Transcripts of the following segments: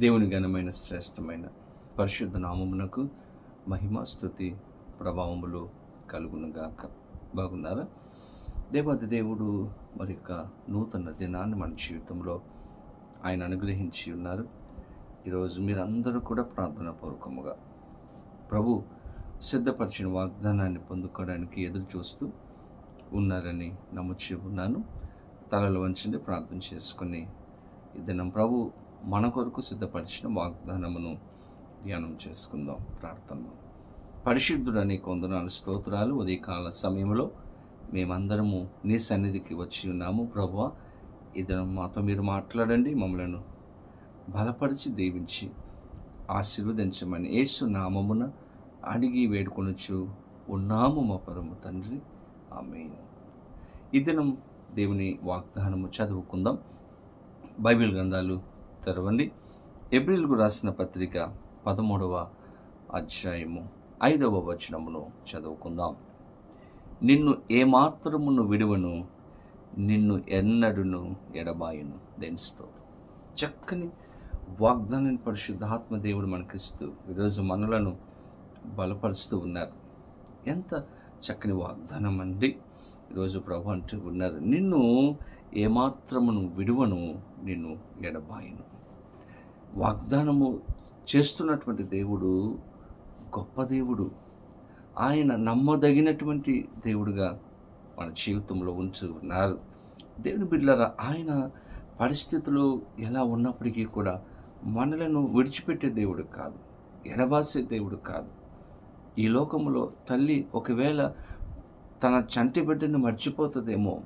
దేవుని ఘనమైన శ్రేష్టమైన పరిశుద్ధ నామమునకు మహిమ స్థుతి ప్రభావములు కలుగునుగాక. బాగున్నారా? దేవాది దేవుడు మరి యొక్క నూతన దినాన్ని మన జీవితంలో ఆయన అనుగ్రహించి ఉన్నారు. ఈరోజు మీరందరూ కూడా ప్రార్థన పూర్వకముగా ప్రభు సిద్ధపరిచిన వాగ్దానాన్ని పొందుకోవడానికి ఎదురు చూస్తూ ఉన్నారని నమ్ముచి ఉన్నాను. తలలు వంచండి ప్రార్థన చేసుకుని ఈ దినం ప్రభు మన కొరకు సిద్ధపరిచిన వాగ్దానమును ధ్యానం చేసుకుందాం ప్రార్థన పరిశుద్ధుడని కొందనాలు స్తోత్రాలు. ఉదయకాల సమయంలో మేమందరము నీ సన్నిధికి వచ్చి ఉన్నాము. ప్రభు ఈ మాతో మీరు మాట్లాడండి మమ్మలను బలపరిచి దీవించి ఆశీర్వదించమని యేసు నామమున అడిగి వేడుకొనొచ్చు ఉన్నాము మా పరము తండ్రి. ఆమె ఈ దినం దేవుని వాగ్దానము చదువుకుందాం. బైబిల్ గ్రంథాలు తెరవండి ఏప్రిల్కు రాసిన పత్రిక పదమూడవ అధ్యాయము ఐదవ వచనమును చదువుకుందాం. నిన్ను ఏమాత్రమును విడువను నిన్ను ఎన్నడును ఎడబాయును. దెన్స్తో చక్కని వాగ్దానాన్ని పరిశుద్ధాత్మ దేవుడు మనకిస్తూ ఈరోజు మనలను బలపరుస్తూ ఉన్నారు. ఎంత చక్కని వాగ్దానం అండి ఈరోజు ప్రభు అంటూ ఉన్నారు నిన్ను ఏమాత్రమును విడువను నిన్ను ఎడబాయను. వాగ్దానము చేస్తున్నటువంటి దేవుడు గొప్ప దేవుడు. ఆయన నమ్మదగినటువంటి దేవుడుగా మన జీవితంలో ఉంచు ఉన్నారు. దేవుని బిడ్డలారా ఆయన పరిస్థితులు ఎలా ఉన్నప్పటికీ కూడా మనలను విడిచిపెట్టే దేవుడు కాదు ఎడబాసే దేవుడు కాదు. ఈ లోకంలో తల్లి ఒకవేళ తన చంటి బిడ్డను మర్చిపోతుందేమో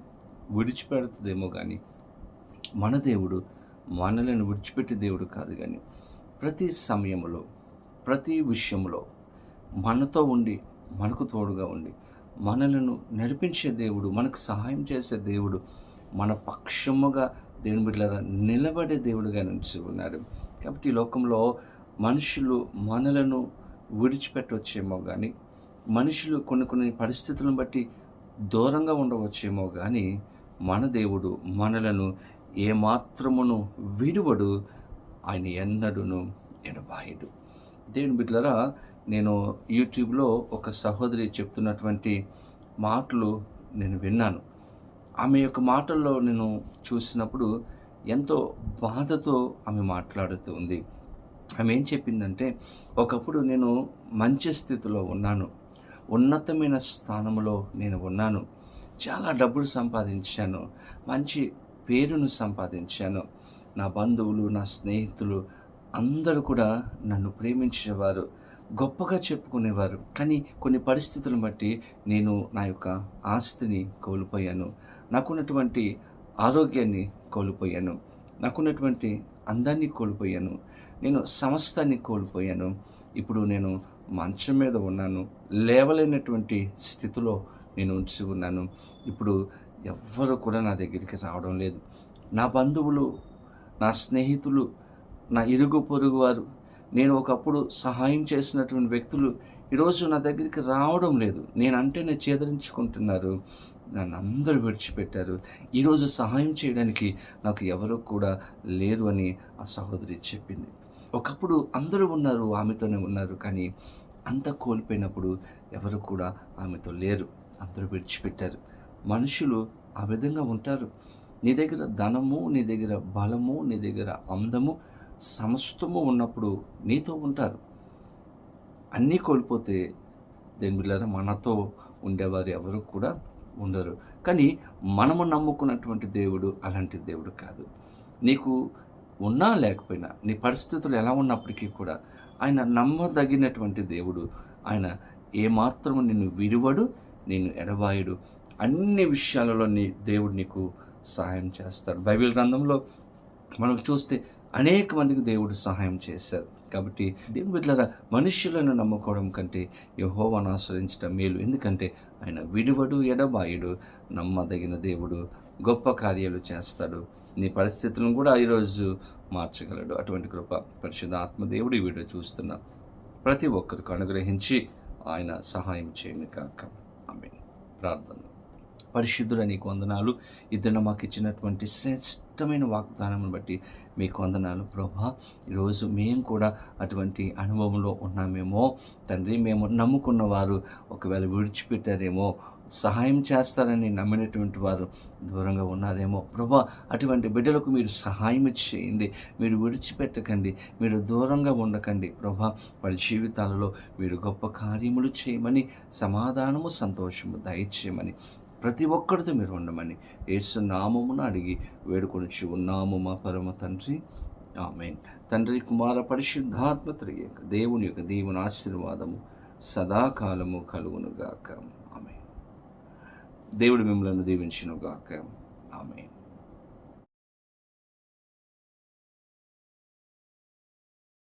విడిచిపెడుతుందేమో కానీ మన దేవుడు మనలను విడిచిపెట్టే దేవుడు కాదు కానీ ప్రతి సమయంలో ప్రతి విషయంలో మనతో ఉండి మనకు తోడుగా ఉండి మనలను నడిపించే దేవుడు మనకు సహాయం చేసే దేవుడు మన పక్షముగా దేవుని బిడ్డలారా నిలబడే దేవుడుగా నుంచి ఉన్నారు. కాబట్టి ఈ లోకంలో మనుషులు మనలను విడిచిపెట్టొచ్చేమో కానీ మనుషులు కొన్ని కొన్ని పరిస్థితులను బట్టి దూరంగా ఉండవచ్చేమో కానీ మన దేవుడు మనలను ఏమాత్రమును విడువడు ఆయన ఎన్నడును ఎడబాయుడు. దేవుని బిడ్డలరా నేను యూట్యూబ్లో ఒక సహోదరి చెప్తున్నటువంటి మాటలు నేను విన్నాను. ఆమె యొక్క మాటల్లో నేను చూసినప్పుడు ఎంతో బాధతో ఆమె మాట్లాడుతూ ఉంది. ఆమె ఏం చెప్పిందంటే ఒకప్పుడు నేను మంచి స్థితిలో ఉన్నాను. ఉన్నతమైన స్థానంలో నేను ఉన్నాను. చాలా డబ్బులు సంపాదించాను. మంచి పేరును సంపాదించాను. నా బంధువులు నా స్నేహితులు అందరూ కూడా నన్ను ప్రేమించేవారు గొప్పగా చెప్పుకునేవారు. కానీ కొన్ని పరిస్థితులను బట్టి నేను నా యొక్క ఆస్తిని కోల్పోయాను. నాకున్నటువంటి ఆరోగ్యాన్ని కోల్పోయాను. నాకున్నటువంటి అందాన్ని కోల్పోయాను. నేను సమస్తాన్ని కోల్పోయాను. ఇప్పుడు నేను మంచం మీద ఉన్నాను లేవలేనటువంటి స్థితిలో నేను ఉంచి ఉన్నాను. ఇప్పుడు ఎవ్వరు కూడా నా దగ్గరికి రావడం లేదు. నా బంధువులు నా స్నేహితులు నా ఇరుగు పొరుగు వారు నేను ఒకప్పుడు సహాయం చేసినటువంటి వ్యక్తులు ఈరోజు నా దగ్గరికి రావడం లేదు. నేనంటేనే చేదరించుకుంటున్నారు. నన్ను అందరూ విడిచిపెట్టారు. ఈరోజు సహాయం చేయడానికి నాకు ఎవరు కూడా లేరు అని ఆ సహోదరి చెప్పింది. ఒకప్పుడు అందరూ ఉన్నారు ఆమెతోనే ఉన్నారు కానీ అంత కోల్పోయినప్పుడు ఎవరు కూడా ఆమెతో లేరు. అందరూ విడిచిపెట్టారు. మనుషులు ఆ విధంగా ఉంటారు. నీ దగ్గర ధనము నీ దగ్గర బలము నీ దగ్గర అందము సమస్తము ఉన్నప్పుడు నీతో ఉంటారు. అన్నీ కోల్పోతే దేని బిళ్ళారా మనతో ఉండేవారు ఎవరు కూడా ఉండరు. కానీ మనము నమ్ముకున్నటువంటి దేవుడు అలాంటి దేవుడు కాదు. నీకు ఉన్నా లేకపోయినా నీ పరిస్థితులు ఎలా ఉన్నప్పటికీ కూడా ఆయన నమ్మదగినటువంటి దేవుడు. ఆయన ఏమాత్రము నిన్ను విడువడు నిన్ను ఎడబాయుడు. అన్ని విషయాలలో నీ దేవుడు నీకు సహాయం చేస్తాడు. బైబిల్ గ్రంథంలో మనం చూస్తే అనేక మందికి దేవుడు సహాయం చేశారు. కాబట్టి దేవుని బిడ్డలారా మనుష్యులను నమ్ముకోవడం కంటే యహోవాను ఆశ్రయించడం మేలు. ఎందుకంటే ఆయన విడువడు ఎడబాయుడు నమ్మదగిన దేవుడు గొప్ప కార్యాలు చేస్తాడు. నీ పరిస్థితులను కూడా ఈరోజు మార్చగలడు. అటువంటి కృప పరిశుద్ధ ఆత్మదేవుడు ఈ వీడియో చూస్తున్న ప్రతి ఒక్కరికి అనుగ్రహించి ఆయన సహాయం చేయను కాక ఆమె ప్రార్థన. పరిశుద్ధుల నీకు వందనాలు. ఇద్దరు మాకు ఇచ్చినటువంటి శ్రేష్టమైన వాగ్దానం బట్టి మీకు వందనాలు. ప్రభా ఈరోజు మేము కూడా అటువంటి అనుభవంలో ఉన్నామేమో. తండ్రి మేము నమ్ముకున్న వారు ఒకవేళ విడిచిపెట్టారేమో సహాయం చేస్తారని నమ్మినటువంటి వారు దూరంగా ఉన్నారేమో. ప్రభా అటువంటి బిడ్డలకు మీరు సహాయం చేయండి. మీరు విడిచిపెట్టకండి. మీరు దూరంగా ఉండకండి. ప్రభా వారి జీవితాలలో మీరు గొప్ప కార్యములు చేయమని సమాధానము సంతోషము దయచేయమని ప్రతి ఒక్కరితో మీరు ఉండమని యేసు నామమున అడిగి వేడుకొనిచ్చి ఉన్నాము మా పరమ తండ్రి. ఆమెన్. తండ్రి కుమార పరిశుద్ధాత్మ త్రియేక దేవుని యొక్క దేవుని ఆశీర్వాదము సదాకాలము కలుగునుగాక. ఆమె దేవుడు మిమ్మల్ని దీవించునుగాక. ఆమె